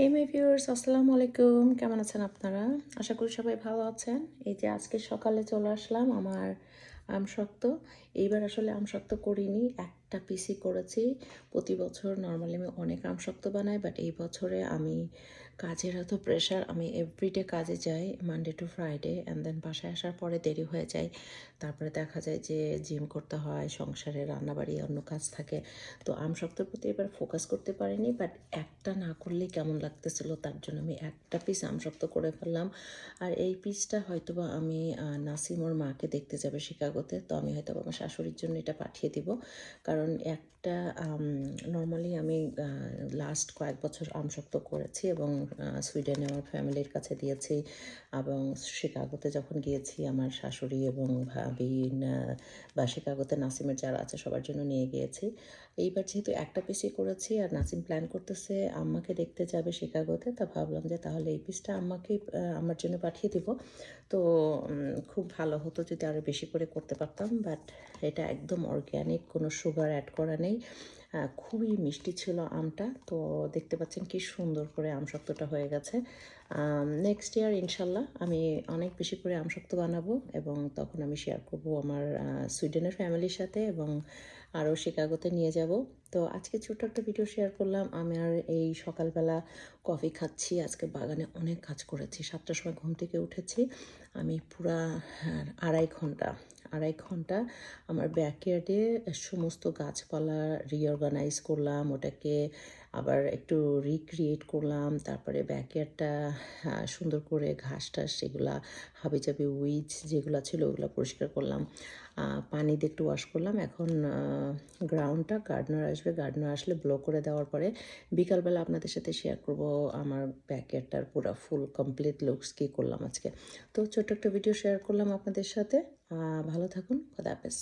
হে মাই viewers আসসালামু আলাইকুম। কেমন আছেন আপনারা? আশা করি সবাই ভালো আছেন। এই যে আজকে সকালে চলে আসলাম আমার আমশক্ত। এইবার আসলে আমশক্ত করিনি একটা পিসি করেছি। প্রতি বছর নর্মালি আমি অনেক আমশক্ত বানাই বাট এই বছরে আমি কাজের এত প্রেশার আমি এভরিডে কাজে যাই Monday to Friday and then বাসায় আসার পরে দেরি হয়ে যায়। তারপরে দেখা যায় যে জিম করতে হয়, সংসারে রান্নাবাড়ি, অন্য কাজ থাকে। তো আমশক্তর প্রতি এবার ফোকাস করতে পারিনি বাট একটা না করলেই কেমন লাগতেছিল, তার জন্য আমি একটা পিস আমশক্ত করে ফেললাম। আর এই পিসটা হয়তোবা আমি নাসিম ওর মাকে দেখতে যাবে শিকাগোতে, তো আমি হয়তো আমার শাশুড়ির জন্য এটা পাঠিয়ে দিব। কারণ একটা নর্মালি আমি লাস্ট কয়েক বছর আমশক্ত করেছি এবং সুইডেনে আমার ফ্যামিলির কাছে দিয়েছি এবং শিকাগোতে যখন গিয়েছি আমার শাশুড়ি এবং ভাবি বা শিকাগোতে নাসিমের যারা আছে সবার জন্য নিয়ে গিয়েছি। এইবার যেহেতু একটা পিসই করেছি আর নাসিম প্ল্যান করতেছে আম্মাকে দেখতে যাবে শিকাগোতে, তা ভাবলাম যে তাহলে এই পিসটা আম্মাকে আমার জন্য পাঠিয়ে দিব। তো খুব ভালো হতো যদি আরও বেশি করে করতে পারতাম বাট এটা একদম অর্গ্যানিক কোনো সুগার অ্যাড করা নেই। খুবই মিষ্টি ছিল আমটা। তো দেখতে পাচ্ছেন কি সুন্দর করে আমশক্তটা হয়ে গেছে। নেক্সট ইয়ার ইনশাল্লাহ আমি অনেক বেশি করে আমশক্ত বানাবো এবং তখন আমি শেয়ার করব আমার সুইডেনের ফ্যামিলির সাথে এবং আরও শিকাগোতে নিয়ে যাব। তো আজকে ছোট্ট একটা ভিডিও শেয়ার করলাম। আমি আর এই সকালবেলা কফি খাচ্ছি। আজকে বাগানে অনেক কাজ করেছি। সাতটার সময় ঘুম থেকে উঠেছি। আমি পুরা হ্যাঁ, আড়াই ঘণ্টা আড়াই ঘণ্টা আমার ব্যাকয়ার্ডে সমস্ত গাছপালা রিঅর্গানাইজ করলাম, ওটাকে আবার একটু রিক্রিয়েট করলাম, তারপরে ব্যাকয়ার্ডটা সুন্দর করে ঘাস টাস সেগুলা হাবিজাবি উইচ যেগুলো ছিল ওগুলো পরিষ্কার করলাম। পানি দিয়ে একটু ওয়াশ করলাম। এখন গ্রাউন্ডটা গার্ডনার আসবে। গার্ডনার আসলে ব্লো করে দেওয়ার পরে বিকালবেলা আপনাদের সাথে শেয়ার করব আমার ব্যাকয়ার্ডটার পুরো ফুল কমপ্লিট লুকস কী করলাম আজকে। তো ছোট্ট একটা ভিডিও শেয়ার করলাম আপনাদের সাথে। ভালো থাকুন। খোদা হাফেজ।